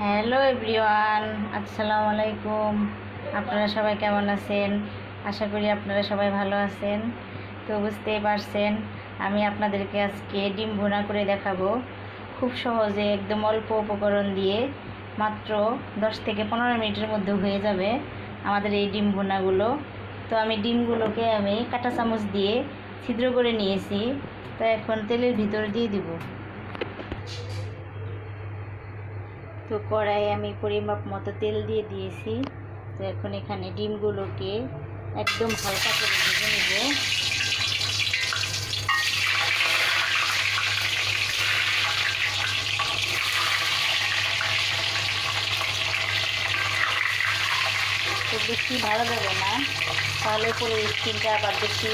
Hello everyone, আসসালামু আলাইকুম। আপনারা সবাই কেমন আছেন? আশা করি আপনারা সবাই ভালো আছেন। তো বুঝতেই পারছেন, আমি আপনাদেরকে আজকে ডিম ভুনা করে দেখাবো। খুব সহজে, একদম অল্প উপকরণ দিয়ে, মাত্র দশ থেকে পনেরো মিনিটের মধ্যে হয়ে যাবে আমাদের এই ডিম ভুনাগুলো। তো আমি ডিমগুলোকে আমি কাঁটা চামচ দিয়ে ছিদ্র করে নিয়েছি। তো এখন তেলের ভিতর দিয়ে দিব। তো কড়াই আমি পরিমাপ মতো তেল দিয়ে দিয়েছি। তো এখন এখানে ডিমগুলোকে একদম হালকা করে ভেজে নেব। বেশি ভালো যাবে না। তাহলে পরে স্কিনটা আবার বেশি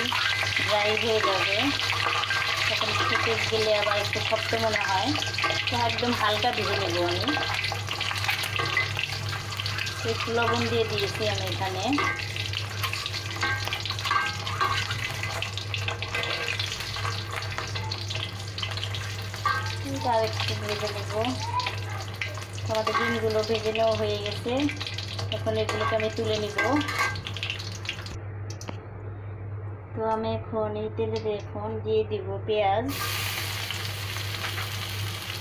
ড্রাই হয়ে যাবে। তখন খেতে গেলে আবার একটু শক্ত মনে হয়। তো একদম হালকা ভেজে নেব আমি। একটু লবণ দিয়ে দিয়েছি আমি এখানে। আর একটু ভেজে নেব। আমাদের ডিমগুলো ভেজে নেওয়া হয়ে গেছে। এখন এগুলোকে আমি তুলে নিব। তো আমি এখন এই তেলে এখন দিয়ে দিব পেঁয়াজ।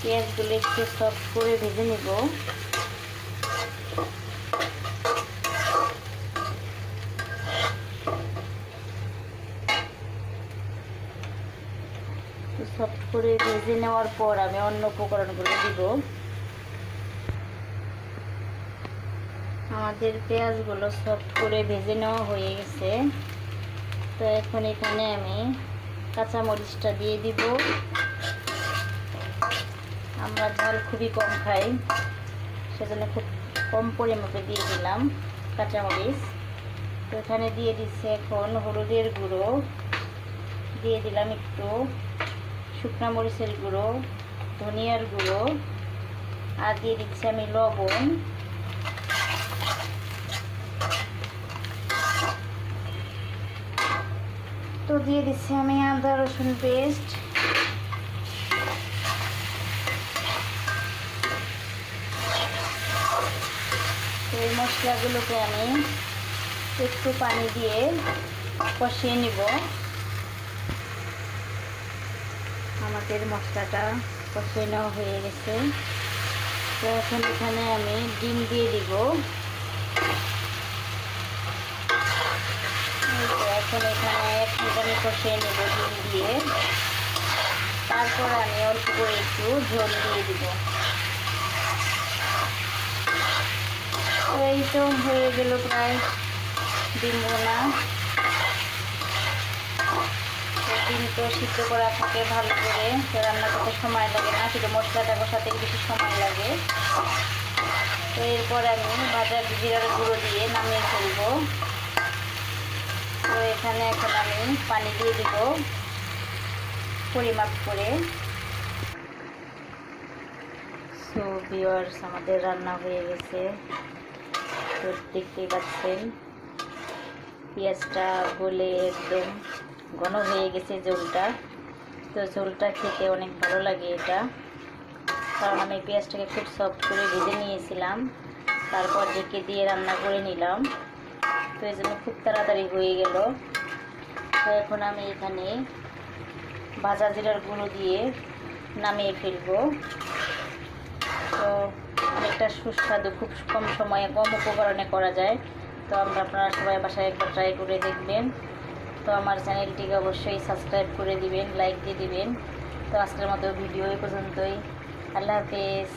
পেঁয়াজগুলো একটু সফট করে ভেজে নেব। সফট করে ভেজে নেওয়ার পর আমি অন্য উপকরণগুলো দিব। আমাদের পেঁয়াজগুলো সফট করে ভেজে নেওয়া হয়ে গেছে। তো এখন এখানে আমি কাঁচা মরিচটা দিয়ে দিব। আমরা ঝাল খুবই কম খাই, সেজন্য খুব কম পরিমাপে দিয়ে দিলাম কাঁচামরিচ। তো এখানে দিয়ে দিচ্ছে এখন হলুদের গুঁড়ো। দিয়ে দিলাম একটু শুকনো মরিচের গুঁড়ো, ধনিয়ার গুঁড়ো, আর দিয়ে দিচ্ছি আমি লবণ। তো দিয়ে দিচ্ছি আমি আদা, রসুন পেস্ট এই মশলাগুলোকে আমি একটু পানি দিয়ে কষিয়ে নিব। আমাদের মশলাটা কষিয়ে নেওয়া হয়ে গেছে। তো এখন এখানে আমি ডিম দিয়ে দিব এই তো এখন এখানে এক মিনিট আমি কষিয়ে নেব ডিম দিয়ে। তারপর আমি অল্প করে একটু ঝোল দিয়ে দিব। এই তো হয়ে গেল প্রায় ডিম তো ডিম তো সিদ্ধ করা থাকে ভালো করে রান্না করতে সময় লাগে না, শুধু মশলাটা কষাতে বেশি সময় লাগে। তো এরপর আমি ভাজা জিরার গুঁড়ো দিয়ে নামিয়ে ফেলব। এখানে এখন আমি পানি দিয়ে দিব পরিমাপ করে। সো ভিওয়ার্স আমাদের রান্না হয়ে গেছে। তো দেখতেই পাচ্ছেন। পেঁয়াজটা গলে একদম ঘন হয়ে গেছে ঝোলটা। তো ঝোলটা খেতে অনেক ভালো লাগে এটা। কারণ আমি পেঁয়াজটাকে খুব সফট করে ভেজে নিয়েছিলাম। তারপর ঢেকে দিয়ে রান্না করে নিলাম। তো এই জন্য খুব তাড়াতাড়ি হয়ে গেল। তো এখন আমি এখানে ভাজা জিরার গুঁড়ো দিয়ে নামিয়ে ফেলব। তো অনেকটা সুস্বাদু, খুব কম সময়ে, কম উপকরণে করা যায়। তো আমরা আপনারা সবাই বাসায় একবার ট্রাই করে দেখবেন। তো আমার চ্যানেলটিকে অবশ্যই সাবস্ক্রাইব করে দিবেন লাইক দিয়ে দিবেন। তো আজকের মতো ভিডিও এই পর্যন্তই। আল্লাহ হাফেজ।